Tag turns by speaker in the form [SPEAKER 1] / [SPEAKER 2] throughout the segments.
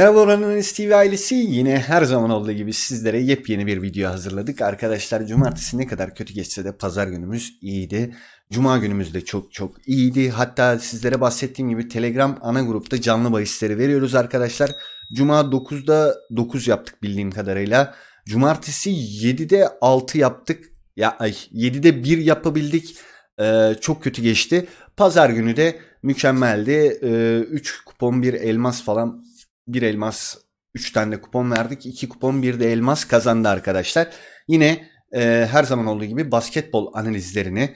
[SPEAKER 1] Merhaba Oranın TV ailesi yine her zaman olduğu gibi sizlere yepyeni bir video hazırladık. Arkadaşlar cumartesi ne kadar kötü geçse de pazar günümüz iyiydi. Cuma günümüz de çok çok iyiydi. Hatta sizlere bahsettiğim gibi Telegram ana grupta canlı bahisleri veriyoruz arkadaşlar. Cuma 9'da 9 yaptık bildiğim kadarıyla. Cumartesi 7'de 6 yaptık. Ya ay 7'de 1 yapabildik. Ee, çok kötü geçti. Pazar günü de mükemmeldi. 3 kupon bir elmas falan bir elmas 3 tane de kupon verdik. 2 kupon bir de elmas kazandı arkadaşlar. Yine e, her zaman olduğu gibi basketbol analizlerini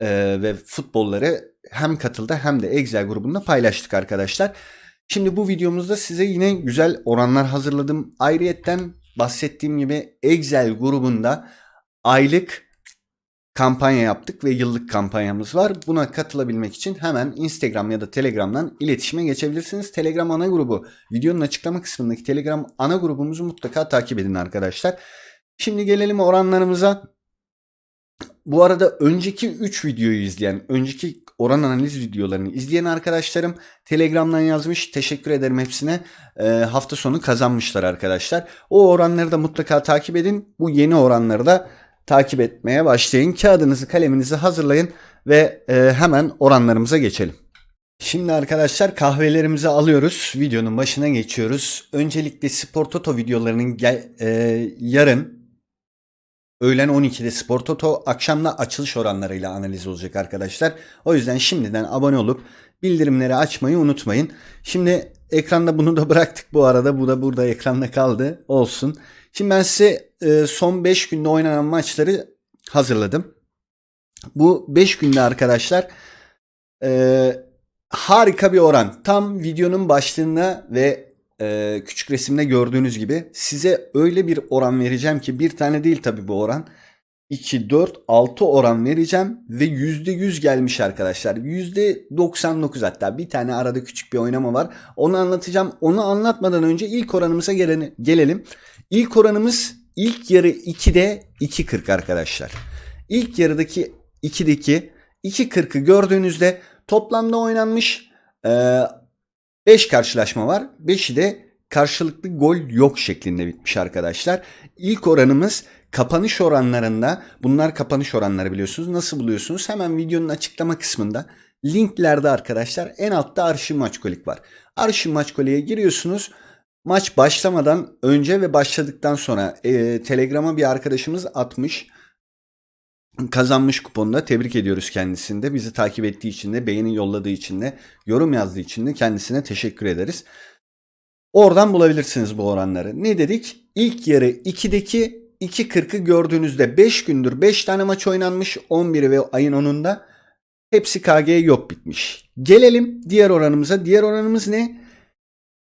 [SPEAKER 1] e, ve futbolları hem katıldı hem de Excel grubunda paylaştık arkadaşlar. Şimdi bu videomuzda size yine güzel oranlar hazırladım. Ayrıyetten bahsettiğim gibi Excel grubunda aylık kampanya yaptık ve yıllık kampanyamız var. Buna katılabilmek için hemen Instagram ya da Telegram'dan iletişime geçebilirsiniz. Telegram ana grubu videonun açıklama kısmındaki Telegram ana grubumuzu mutlaka takip edin arkadaşlar. Şimdi gelelim oranlarımıza. Bu arada önceki 3 videoyu izleyen, önceki oran analiz videolarını izleyen arkadaşlarım Telegram'dan yazmış. Teşekkür ederim hepsine. E, hafta sonu kazanmışlar arkadaşlar. O oranları da mutlaka takip edin. Bu yeni oranları da takip etmeye başlayın. Kağıdınızı kaleminizi hazırlayın ve e, hemen oranlarımıza geçelim. Şimdi arkadaşlar kahvelerimizi alıyoruz. Videonun başına geçiyoruz. Öncelikle Spor Toto videolarının gel, e, yarın öğlen 12'de Spor Toto akşamda açılış oranlarıyla analiz olacak arkadaşlar. O yüzden şimdiden abone olup bildirimleri açmayı unutmayın. Şimdi ekranda bunu da bıraktık bu arada. Bu da burada ekranda kaldı. Olsun. Şimdi ben size e, son 5 günde oynanan maçları hazırladım. Bu 5 günde arkadaşlar e, harika bir oran. Tam videonun başlığında ve e, küçük resimde gördüğünüz gibi size öyle bir oran vereceğim ki bir tane değil tabi bu oran. 2, 4, 6 oran vereceğim ve %100 gelmiş arkadaşlar. %99 hatta bir tane arada küçük bir oynama var. Onu anlatacağım. Onu anlatmadan önce ilk oranımıza gelelim. İlk oranımız ilk yarı 2'de 2.40 arkadaşlar. İlk yarıdaki 2'deki 2.40'ı gördüğünüzde toplamda oynanmış 5 karşılaşma var. 5'i de karşılıklı gol yok şeklinde bitmiş arkadaşlar. İlk oranımız kapanış oranlarında bunlar kapanış oranları biliyorsunuz. Nasıl buluyorsunuz? Hemen videonun açıklama kısmında linklerde arkadaşlar en altta arşiv maçkolik var. Arşiv maçkoliğe giriyorsunuz. Maç başlamadan önce ve başladıktan sonra e, Telegram'a bir arkadaşımız atmış. Kazanmış kuponda tebrik ediyoruz kendisinde. Bizi takip ettiği için de, beğeni yolladığı için de, yorum yazdığı için de kendisine teşekkür ederiz. Oradan bulabilirsiniz bu oranları. Ne dedik? İlk yarı 2'deki 2.40'ı gördüğünüzde 5 gündür 5 tane maç oynanmış 11'i ve ayın 10'unda hepsi KG yok bitmiş. Gelelim diğer oranımıza. Diğer oranımız ne?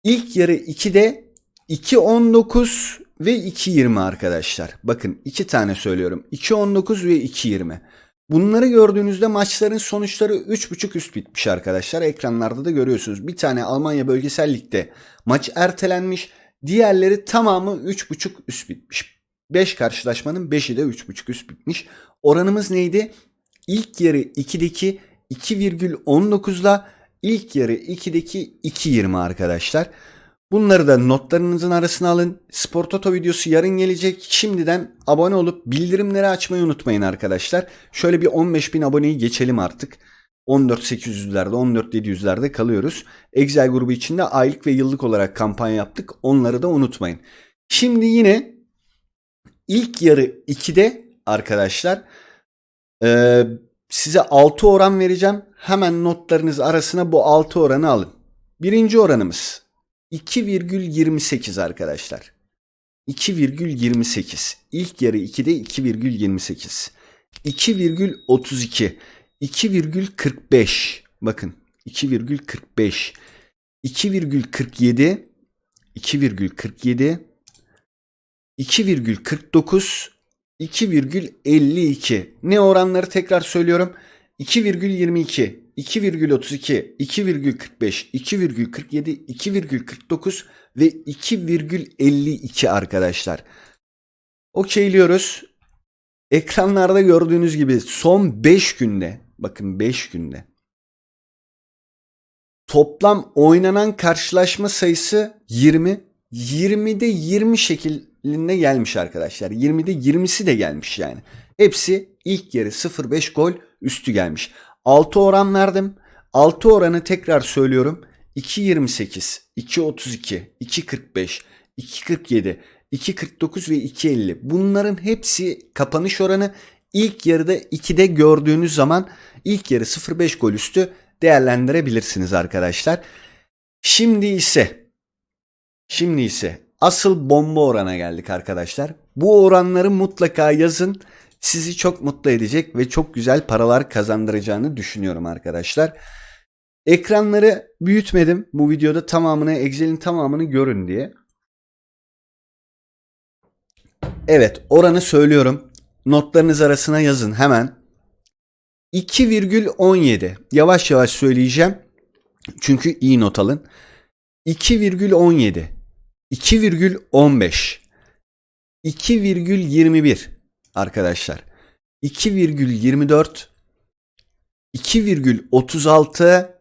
[SPEAKER 1] İlk yarı 2'de 2.19 ve 2.20 arkadaşlar. Bakın iki tane söylüyorum. 2.19 ve 2.20. Bunları gördüğünüzde maçların sonuçları 3.5 üst bitmiş arkadaşlar. Ekranlarda da görüyorsunuz. Bir tane Almanya Bölgesel Lig'de maç ertelenmiş. Diğerleri tamamı 3.5 üst bitmiş. 5 karşılaşmanın 5'i de 3.5 üst bitmiş. Oranımız neydi? İlk yarı 2'deki 2,19'la ilk yarı 2'deki 2.20 arkadaşlar. Bunları da notlarınızın arasına alın. Spor Toto videosu yarın gelecek. Şimdiden abone olup bildirimleri açmayı unutmayın arkadaşlar. Şöyle bir 15.000 aboneyi geçelim artık. 14.800'lerde 14.700'lerde kalıyoruz. Excel grubu içinde aylık ve yıllık olarak kampanya yaptık. Onları da unutmayın. Şimdi yine ilk yarı 2'de arkadaşlar e, size 6 oran vereceğim. Hemen notlarınız arasına bu 6 oranı alın. Birinci oranımız 2,28 arkadaşlar. 2,28. İlk yarı 2'de 2,28. 2,32. 2,45. Bakın 2,45. 2,47. 2,47. 2,49. 2,52. Ne oranları tekrar söylüyorum. 2,22, 2,32, 2,45, 2,47, 2,49 ve 2,52 arkadaşlar. Okeyliyoruz. Ekranlarda gördüğünüz gibi son 5 günde bakın 5 günde Toplam oynanan karşılaşma sayısı 20. 20'de 20 şeklinde gelmiş arkadaşlar. 20'de 20'si de gelmiş yani. Hepsi ilk yarı 0-5 gol üstü gelmiş. 6 oran verdim. 6 oranı tekrar söylüyorum. 2.28, 2.32, 2.45, 2.47, 2.49 ve 2.50. Bunların hepsi kapanış oranı. İlk yarıda 2'de gördüğünüz zaman ilk yarı 0.5 gol üstü değerlendirebilirsiniz arkadaşlar. Şimdi ise şimdi ise asıl bomba orana geldik arkadaşlar. Bu oranları mutlaka yazın. Sizi çok mutlu edecek ve çok güzel paralar kazandıracağını düşünüyorum arkadaşlar. Ekranları büyütmedim. Bu videoda tamamını, Excel'in tamamını görün diye. Evet, oranı söylüyorum. Notlarınız arasına yazın hemen. 2,17. Yavaş yavaş söyleyeceğim. Çünkü iyi not alın. 2,17. 2,15. 2,21 arkadaşlar. 2,24 2,36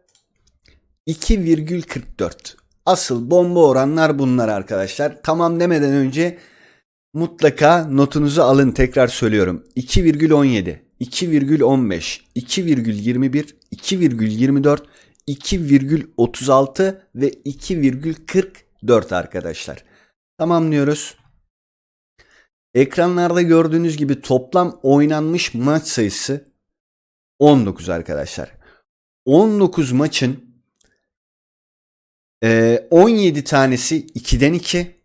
[SPEAKER 1] 2,44 Asıl bomba oranlar bunlar arkadaşlar. Tamam demeden önce mutlaka notunuzu alın tekrar söylüyorum. 2,17 2,15 2,21 2,24 2,36 ve 2,44 arkadaşlar. Tamamlıyoruz. Ekranlarda gördüğünüz gibi toplam oynanmış maç sayısı 19 arkadaşlar. 19 maçın e, 17 tanesi 2'den 2,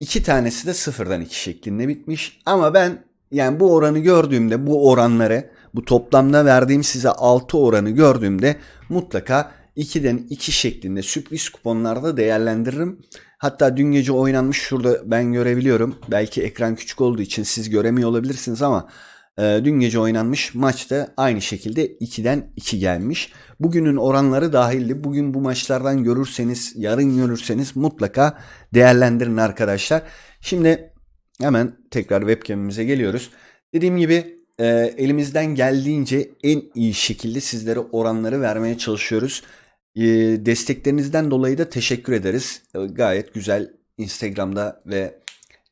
[SPEAKER 1] 2 tanesi de 0'dan 2 şeklinde bitmiş. Ama ben yani bu oranı gördüğümde bu oranları bu toplamda verdiğim size 6 oranı gördüğümde mutlaka 2'den 2 şeklinde sürpriz kuponlarda değerlendiririm. Hatta dün gece oynanmış şurada ben görebiliyorum. Belki ekran küçük olduğu için siz göremiyor olabilirsiniz ama e, dün gece oynanmış maçta aynı şekilde 2'den 2 gelmiş. Bugünün oranları dahildi. Bugün bu maçlardan görürseniz, yarın görürseniz mutlaka değerlendirin arkadaşlar. Şimdi hemen tekrar webcam'imize geliyoruz. Dediğim gibi e, elimizden geldiğince en iyi şekilde sizlere oranları vermeye çalışıyoruz. Desteklerinizden dolayı da teşekkür ederiz. Gayet güzel Instagram'da ve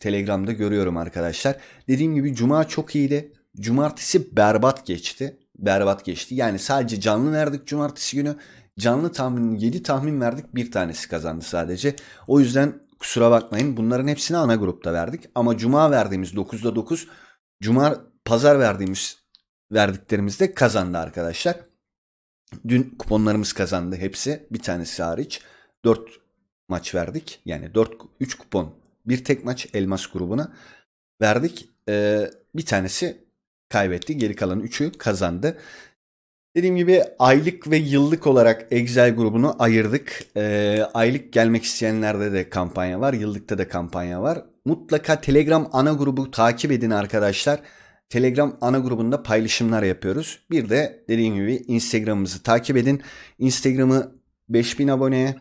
[SPEAKER 1] Telegram'da görüyorum arkadaşlar. Dediğim gibi Cuma çok iyiydi. Cumartesi berbat geçti. Berbat geçti. Yani sadece canlı verdik cumartesi günü. Canlı tahmin 7 tahmin verdik. Bir tanesi kazandı sadece. O yüzden kusura bakmayın. Bunların hepsini ana grupta verdik. Ama cuma verdiğimiz 9'da 9, cuma pazar verdiğimiz verdiklerimizde kazandı arkadaşlar. Dün kuponlarımız kazandı hepsi. Bir tanesi hariç. 4 maç verdik. Yani 4 3 kupon. Bir tek maç Elmas grubuna verdik. Ee, bir tanesi kaybetti. Geri kalan 3'ü kazandı. Dediğim gibi aylık ve yıllık olarak Excel grubunu ayırdık. Ee, aylık gelmek isteyenlerde de kampanya var. Yıllıkta da kampanya var. Mutlaka Telegram ana grubu takip edin arkadaşlar. Telegram ana grubunda paylaşımlar yapıyoruz. Bir de dediğim gibi Instagram'ımızı takip edin. Instagram'ı 5000 aboneye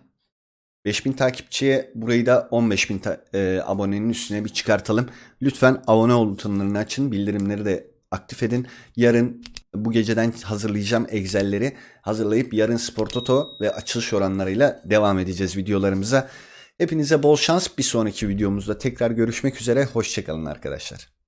[SPEAKER 1] 5000 takipçiye burayı da 15.000 ta- e, abonenin üstüne bir çıkartalım. Lütfen abone ol butonlarını açın. Bildirimleri de aktif edin. Yarın bu geceden hazırlayacağım Excel'leri hazırlayıp yarın Spor Toto ve açılış oranlarıyla devam edeceğiz videolarımıza. Hepinize bol şans. Bir sonraki videomuzda tekrar görüşmek üzere. Hoşçakalın arkadaşlar.